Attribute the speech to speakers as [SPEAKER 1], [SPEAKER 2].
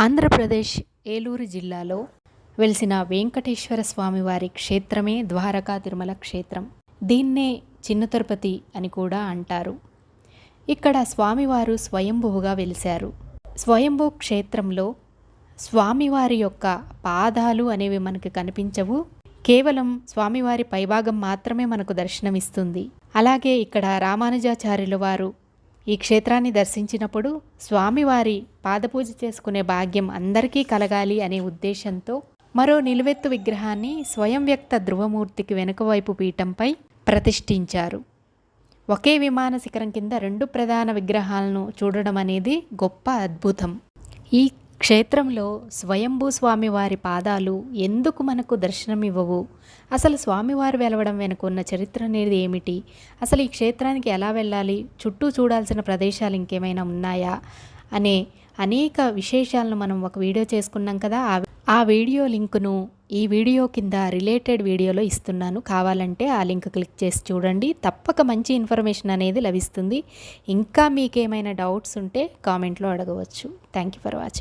[SPEAKER 1] ఆంధ్రప్రదేశ్ ఏలూరు జిల్లాలో వెలిసిన వెంకటేశ్వర స్వామివారి క్షేత్రమే ద్వారకా తిరుమల క్షేత్రం. దీన్నే చిన్న తిరుపతి అని కూడా అంటారు. ఇక్కడ స్వామివారు స్వయంభువుగా వెలిశారు. స్వయంభూ క్షేత్రంలో స్వామివారి యొక్క పాదాలు అనేవి మనకు కనిపించవు. కేవలం స్వామివారి పైభాగం మాత్రమే మనకు దర్శనమిస్తుంది. అలాగే ఇక్కడ రామానుజాచార్యుల వారు ఈ క్షేత్రాన్ని దర్శించినప్పుడు స్వామివారి పాదపూజ చేసుకునే భాగ్యం అందరికీ కలగాలి అనే ఉద్దేశంతో మరో నిలువెత్తు విగ్రహాన్ని స్వయం వ్యక్త ధృవమూర్తికి వెనుక వైపు పీఠంపై ప్రతిష్ఠించారు. ఒకే విమాన శిఖరం కింద రెండు ప్రధాన విగ్రహాలను చూడడం అనేది గొప్ప అద్భుతం. ఈ క్షేత్రంలో స్వయంభూ స్వామివారి పాదాలు ఎందుకు మనకు దర్శనమివ్వవు? అసలు స్వామివారు వెలవడం వెనుక ఉన్న చరిత్ర అనేది ఏమిటి? అసలు ఈ క్షేత్రానికి ఎలా వెళ్ళాలి? చుట్టూ చూడాల్సిన ప్రదేశాలు ఇంకేమైనా ఉన్నాయా? అనే అనేక విశేషాలను మనం ఒక వీడియో చేసుకున్నాం కదా ఆ ఆ వీడియో లింకును ఈ వీడియో కింద రిలేటెడ్ వీడియోలో ఇస్తున్నాను. కావాలంటే ఆ లింక్ క్లిక్ చేసి చూడండి. తప్పక మంచి ఇన్ఫర్మేషన్ అనేది లభిస్తుంది. ఇంకా మీకేమైనా డౌట్స్ ఉంటే కామెంట్లో అడగవచ్చు. Thank you for watching.